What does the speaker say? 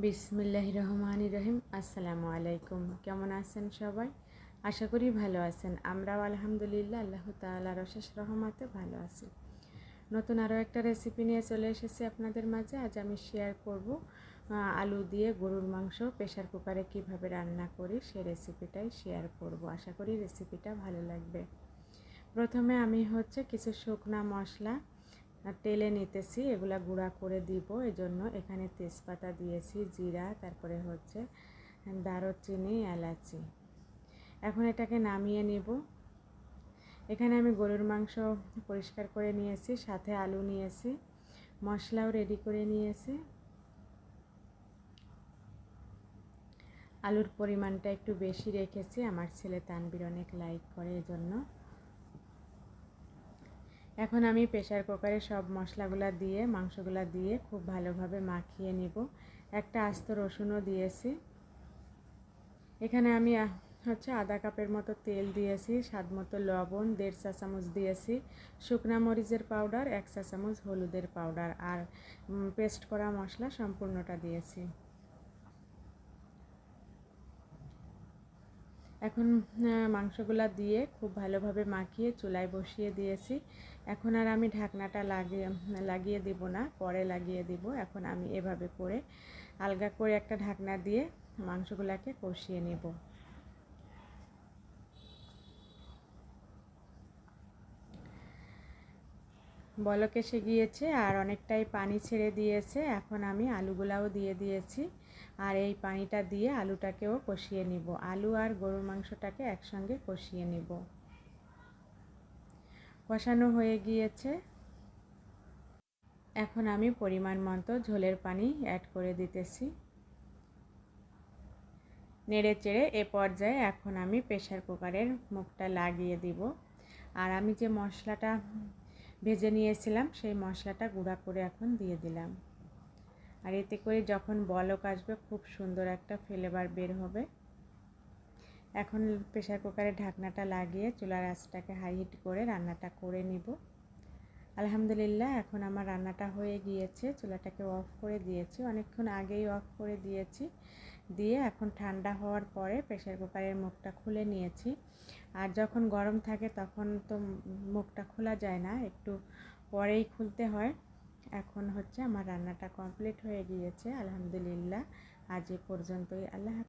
বিসমিল্লাহ রহমান রহিম আসসালামু আলাইকুম কেমন আছেন সবাই? আশা করি ভালো আছেন। আমরাও আলহামদুলিল্লাহ, আল্লাহ তালার অশেষ রহমাতে ভালো আছি। নতুন আরও একটা রেসিপি নিয়ে চলে এসেছি আপনাদের মাঝে। আজ আমি শেয়ার করব আলু দিয়ে গরুর মাংস প্রেশার কুকারে কীভাবে রান্না করি সে রেসিপিটাই শেয়ার করব। আশা করি রেসিপিটা ভালো লাগবে। প্রথমে আমি হচ্ছে কিছু শুকনা মশলা টেলে নিতেছি, এগুলা গুঁড়া করে দিব। এজন্য এখানে তেজপাতা দিয়েছি, জিরা, তারপরে হচ্ছে দারুচিনি, এলাচি। এখন এটাকে নামিয়ে নিব। এখানে আমি গরুর মাংস পরিষ্কার করে নিয়েছি, সাথে আলু নিয়েছি, মশলাও রেডি করে নিয়েছি। আলুর পরিমাণটা একটু বেশি রেখেছি, আমার ছেলে তানবির অনেক লাইক করে এজন্য। এখন আমি প্রেশার কুকারে সব মশলাগুলো দিয়ে, মাংসগুলো দিয়ে খুব ভালোভাবে মাখিয়ে নিব। একটা আস্ত রসুনও দিয়েছি। এখানে আমি হচ্ছে আধা কাপের মতো তেল দিয়েছি, স্বাদ মতো লবণ, দেড় চা চামচ দিয়েছি। শুকনা মরিচের পাউডার এক চা চামচ হলুদের পাউডার আর পেস্ট করা মশলা সম্পূর্ণটা দিয়েছি। এখন মাংসগুলা দিয়ে খুব ভালোভাবে মাখিয়ে চুলায় বসিয়ে দিয়েছি। এখন আর আমি ঢাকনাটা লাগিয়ে লাগিয়ে দিব না, পরে লাগিয়ে দিব। এখন আমি এভাবে করে, আলগা করে একটা ঢাকনা দিয়ে মাংসগুলাকে কষিয়ে নেব। বলক এসে গিয়েছে আর অনেকটাই পানি ছেড়ে দিয়েছে। এখন আমি আলুগুলাও দিয়ে দিয়েছি আর এই পানিটা দিয়ে আলুটাকেও কষিয়ে নিব। আলু আর গরুর মাংসটাকে একসঙ্গে কষিয়ে নিব। কষানো হয়ে গিয়েছে। এখন আমি পরিমাণ মতো ঝোলের পানি অ্যাড করে দিতেছি। নেড়ে চেড়ে এ পর্যায়ে এখন আমি প্রেশার কুকারের মুখটা লাগিয়ে দিব। আর আমি যে মশলাটা ভেজে নিয়েছিলাম, সেই মশলাটা গুঁড়া করে এখন দিয়ে দিলাম। আর এতে করে যখন বলক আসবে, খুব সুন্দর একটা ফ্লেভার বের হবে। এখন প্রেশার কুকারে ঢাকনাটা লাগিয়ে চুলার আঁচটাকে হাই হিট করে রান্নাটা করে নিব। আলহামদুলিল্লাহ, এখন আমার রান্নাটা হয়ে গিয়েছে। চুলাটাকে অফ করে দিয়েছি। অনেকক্ষণ আগেই অফ করে দিয়েছি। দিয়ে এখন ঠান্ডা হওয়ার পরে প্রেশার কুকারের মুখটা খুলে নিয়েছি। আর যখন গরম থাকে তখন তো মুখটা খোলা যায় না, একটু পরেই খুলতে হয়। এখন হচ্ছে আমার রান্নাটা কমপ্লিট হয়ে গিয়েছে, আলহামদুলিল্লাহ। আজ এ পর্যন্তই, আল্লাহ